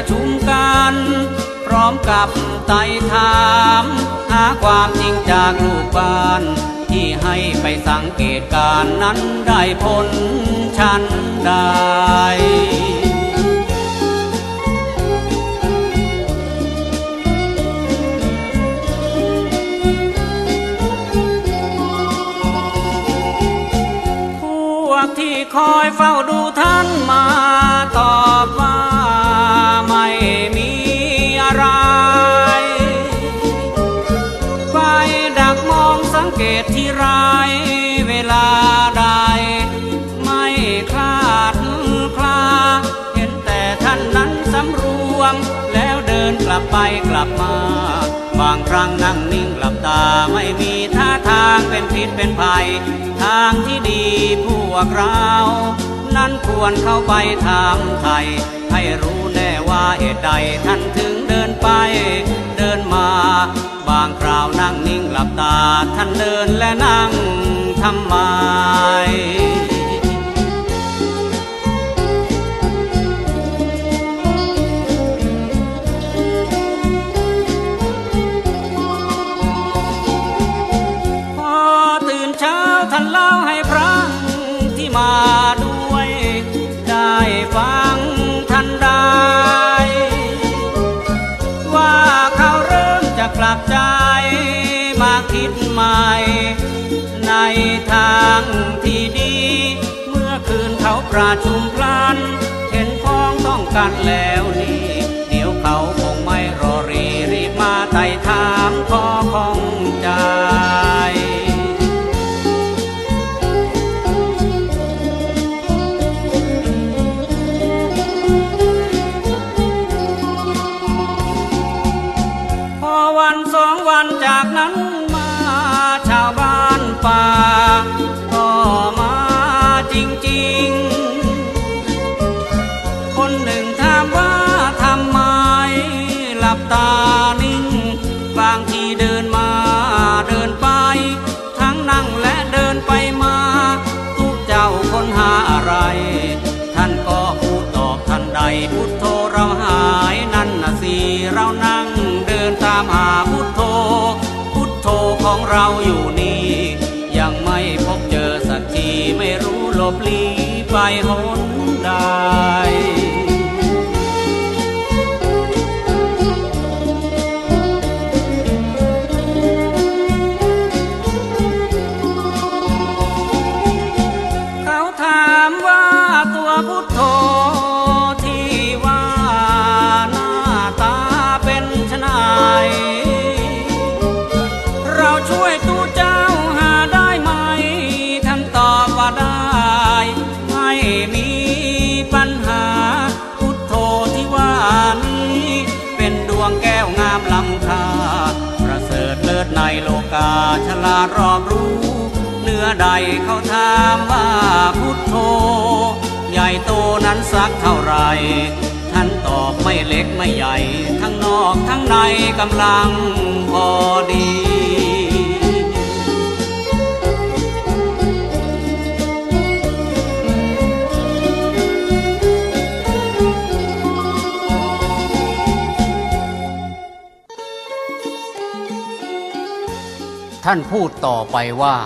ประชุมกัน พร้อมกับไต่ถาม หาความจริงจากลูกบ้าน ที่ให้ไปสังเกตการนั้นได้ผลชันได้พวกที่คอยเฝ้าดู ลับไปกลับมา บางครั้งนั่งนิ่งหลับตาไม่มีท่าทางเป็นพิษเป็นภัย ทางที่ดีพวกเรานั้นควรเข้าไปถามไทย ให้รู้แน่ว่าเหตุใดท่านถึงเดินไป เดินมา บางคราวนั่งนิ่งหลับตาท่านเดินและนั่งทำไม คืนเขาประชุมพลันเห็นพ้องต้องกันแล้ว องเราอยู่นี่ ยังไม่พบเจอสักทีไม่รู้หลบลี้ไปหนใด ฉลาดรอบรู้ เนื้อใดเขาถามว่าพุทโธ ใหญ่โตนั้นสักเท่าไร ท่านตอบไม่เล็กไม่ใหญ่ ทั้งนอกทั้งในกำลังพอดี ท่านพูดต่อไปว่า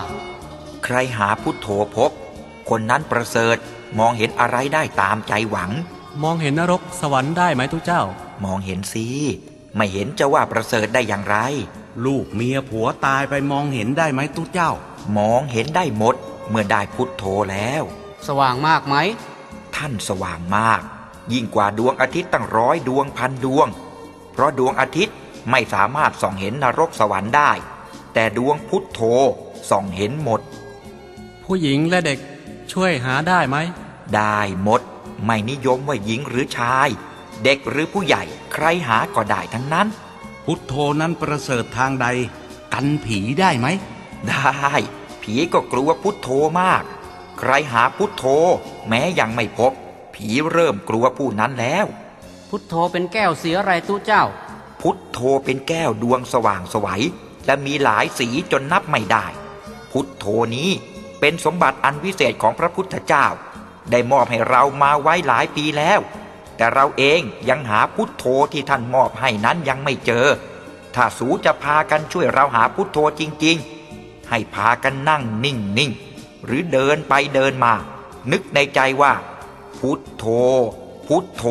ใครหาพุทโธพบ คนนั้นประเสริฐมองเห็นอะไรได้ตามใจหวัง มองเห็นนรกสวรรค์ได้ไหมทุกเจ้า มองเห็นสิไม่เห็นจะว่าประเสริฐได้อย่างไร ลูกเมียผัวตายไปมองเห็นได้ไหมตุ๊เจ้า มองเห็นได้หมด เมื่อได้พุทโธแล้ว สว่างมากไหม ท่านสว่างมาก ยิ่งกว่าดวงอาทิตย์ตั้งร้อยดวงพันดวง เพราะดวงอาทิตย์ไม่สามารถส่องเห็นนรกสวรรค์ได้ แต่ดวงพุทโธส่องเห็นหมด ผู้หญิงและเด็กช่วยหาได้ไหม ได้หมด ไม่นิยมว่าหญิงหรือชาย เด็กหรือผู้ใหญ่ใครหาก็ได้ทั้งนั้น พุทโธนั้นประเสริฐทางใด กันผีได้ไหม ได้ ผีก็กลัวพุทโธมาก ใครหาพุทโธ แม้ยังไม่พบ ผีเริ่มกลัวผู้นั้นแล้ว พุทโธเป็นแก้วเสียอะไรตู้เจ้า พุทโธเป็นแก้วดวงสว่างไสวัย และมีหลายสีจนนับไม่ได้ พุทโธนี้เป็นสมบัติอันวิเศษของพระพุทธเจ้า ได้มอบให้เรามาไว้หลายปีแล้ว แต่เราเองยังหาพุทโธที่ท่านมอบให้นั้นยังไม่เจอ ถ้าสูจะพากันช่วยเราหาพุทโธจริง ๆ ให้พากันนั่งนิ่งๆหรือเดินไปเดินมา นึกในใจว่า พุทโธ พุทโธ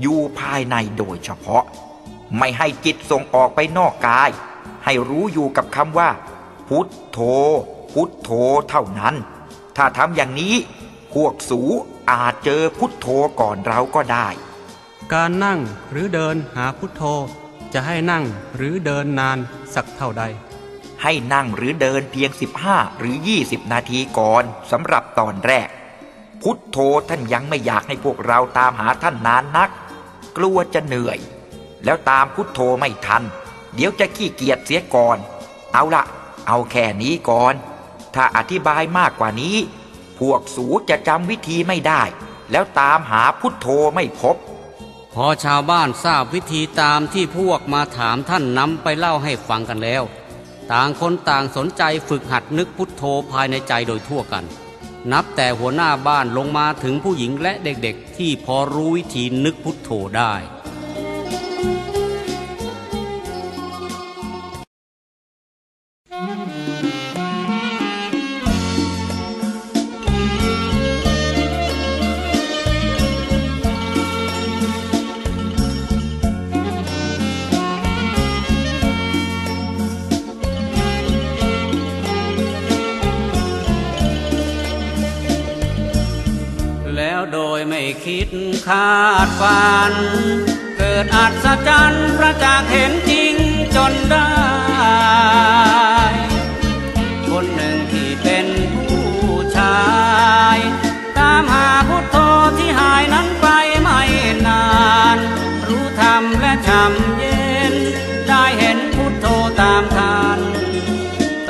อยู่ภายในโดยเฉพาะ ไม่ให้จิตส่งออกไปนอกกาย ให้รู้อยู่กับคำว่า พุทโธ พุทโธเท่านั้น ถ้าทำอย่างนี้พวกสูอาจเจอพุทโธก่อนเราก็ได้ การนั่งหรือเดินหาพุทโธ จะให้นั่งหรือเดินนานสักเท่าใด ให้นั่งหรือเดินเพียง 15 หรือ 20 นาทีก่อนสำหรับตอนแรก พุทโธท่านยังไม่อยากให้พวกเราตามหาท่านนานนัก กลัวจะเหนื่อย แล้วตามพุทโธไม่ทัน เดี๋ยวจะขี้เกียจเสียก่อน เอาละเอาแค่นี้ก่อน ถ้าอธิบายมากกว่านี้ พวกสูจะจำวิธีไม่ได้ แล้วตามหาพุทโธไม่พบ พอชาวบ้านทราบวิธีตามที่พวกมาถามท่านนำไปเล่าให้ฟังกันแล้ว ต่างคนต่างสนใจฝึกหัดนึกพุทโธภายในใจโดยทั่วกัน นับแต่หัวหน้าบ้านลงมาถึงผู้หญิงและเด็กๆ ที่พอรู้วิธีนึกพุทโธได้ โดยไม่คิดคาดฝัน เกิดอัศจรรย์ประจักษ์เห็นจริงจนได้ คนหนึ่งที่เป็นผู้ชาย ตามหาพุทโธที่หายนั้นไปไม่นาน รู้ธรรมและชำเย็น ได้เห็นพุทโธตามทัน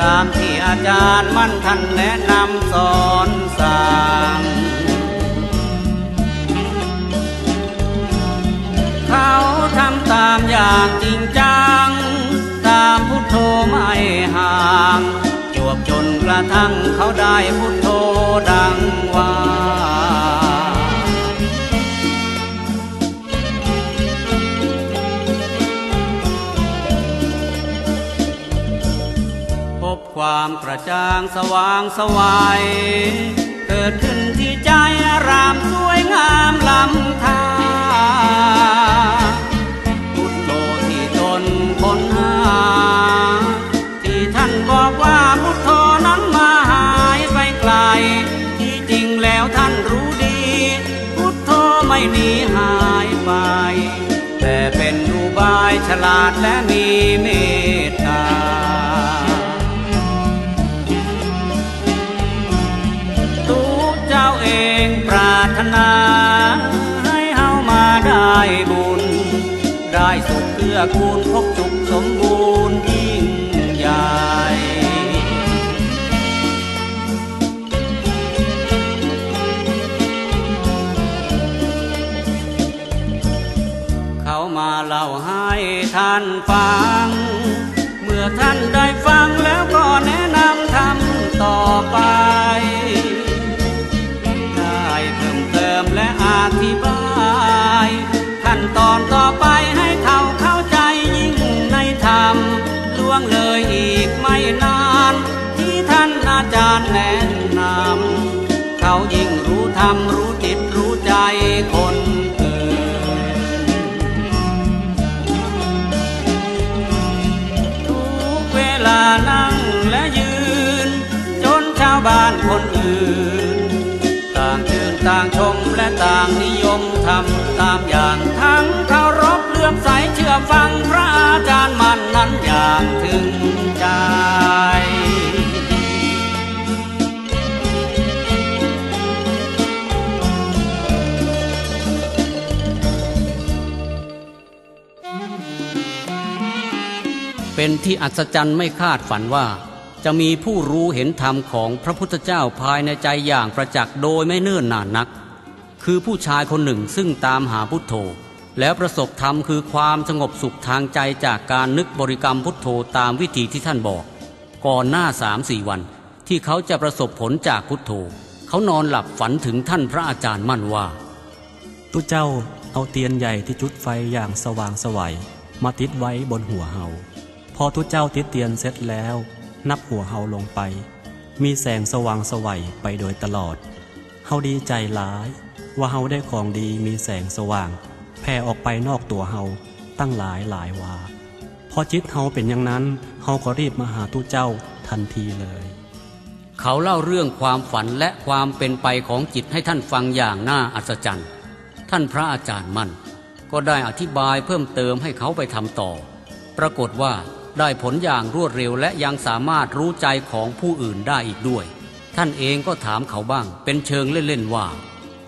ตามที่อาจารย์มั่นท่านแนะนำสอนสั่ง อย่างจริงจัง ตามพุทโธไม่ห่าง จวบจนกระทั่งเขาได้พุทโธดังว่าพบความกระจ่างสว่างสวัยเกิดขึ้นที่ใจรามสวยงามลำทาพุ ตและมีเมตตาทุกเจ้าเองปรารถนา ให้เฮามาได้บุญ ได้สุขเกื้อกูลพบสุขสมบูรณ์าเล่าให้ท่านฟัง เมื่อท่านได้ฟังแล้วก็แนะนำทำต่อไป อฟังพระอาจารย์มันนั้นอย่างถึงใจเป็นที่อัศจรรย์ไม่คาดฝันว่า จะมีผู้รู้เห็นธรรมของพระพุทธเจ้าภายในใจอย่างประจักษ์โดยไม่เนิ่นนานนัก คือผู้ชายคนหนึ่งซึ่งตามหาพุทโธ แล้วประสบธรรมคือความสงบสุขทางใจจากการนึกบริกรรมพุทโธตามวิธีที่ท่านบอก ก่อนหน้าสามสี่วัน ที่เขาจะประสบผลจากพุทโธ เขานอนหลับฝันถึงท่านพระอาจารย์มั่นว่าตุเจ้าเอาเตียนใหญ่ที่จุดไฟอย่างสว่างสวัยมาติดไว้บนหัวเฮาพอทุเจ้าติดเตียนเสร็จแล้ว นับหัวเฮาลงไป มีแสงสว่างสวัยไปโดยตลอดเฮาดีใจหลาย ว่าเฮาได้ของดีมีแสงสว่าง แผ่ออกไปนอกตัวเฮาตั้งหลายหลายวาพอจิตเฮาเป็นอย่างนั้นเฮาก็รีบมาหาตุเจ้าทันทีเลย เขาเล่าเรื่องความฝันและความเป็นไปของจิตให้ท่านฟังอย่างน่าอัศจรรย์ ท่านพระอาจารย์มั่น ก็ได้อธิบายเพิ่มเติมให้เขาไปทำต่อ ปรากฏว่าได้ผลอย่างรวดเร็วและยังสามารถรู้ใจของผู้อื่นได้อีกด้วย ท่านเองก็ถามเขาบ้างเป็นเชิงเล่นๆว่า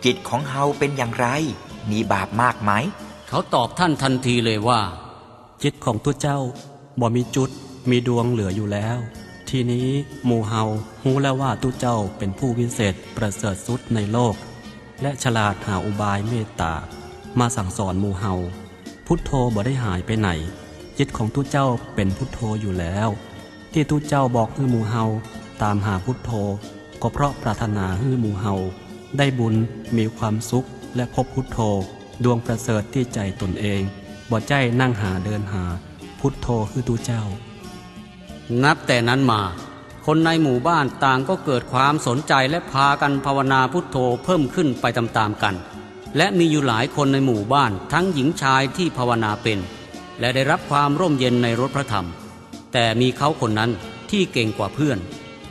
จิตของเฮาเป็นอย่างไร มีบาปมากไหม เขาตอบท่านทันทีเลยว่า จิตของตุเจ้าบ่มีจุดมีดวงเหลืออยู่แล้ว ทีนี้หมู่เฮาหูแล้วว่าตุเจ้าเป็นผู้วิเศษประเสริฐสุดในโลก และฉลาดหาอุบายเมตตา มาสั่งสอนหมู่เฮาพุทโธบ่ได้หายไปไหน จิตของตุเจ้าเป็นพุทโธอยู่แล้ว ที่ตุเจ้าบอกให้หมู่เฮาตามหาพุทโธ ก็เพราะปรารถนาให้หมู่เฮาได้บุญมีความสุข และพบพุทโธ ดวงประเสริฐที่ใจตนเองบ่ใจนั่งหาเดินหา พุทโธคือตุเจ้า นับแต่นั้นมา คนในหมู่บ้านต่างก็เกิดความสนใจและพากันภาวนาพุทโธเพิ่มขึ้นไปตามๆกัน และมีอยู่หลายคนในหมู่บ้านทั้งหญิงชายที่ภาวนาเป็น และได้รับความร่มเย็นในรถพระธรรม แต่มีเขาคนนั้นที่เก่งกว่าเพื่อน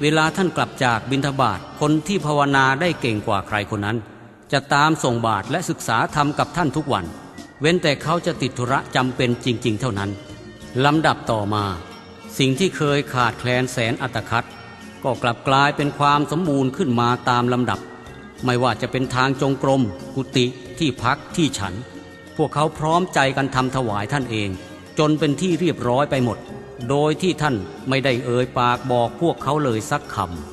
เวลาท่านกลับจากบิณฑบาตคนที่ภาวนาได้เก่งกว่าใครคนนั้น จะตามส่งบาตรและศึกษาธรรมกับท่านทุกวัน เว้นแต่เขาจะติดธุระจำเป็นจริง ๆ เท่านั้นลำดับต่อมา สิ่งที่เคยขาดแคลนแสนอัตคัดก็กลับกลายเป็นความสมบูรณ์ขึ้นมาตามลำดับ ไม่ว่าจะเป็นทางจงกรม กุฏิที่พักที่ฉัน พวกเขาพร้อมใจกันทำถวายท่านเอง จนเป็นที่เรียบร้อยไปหมด โดยที่ท่านไม่ได้เอ่ยปากบอกพวกเขาเลยสักคำ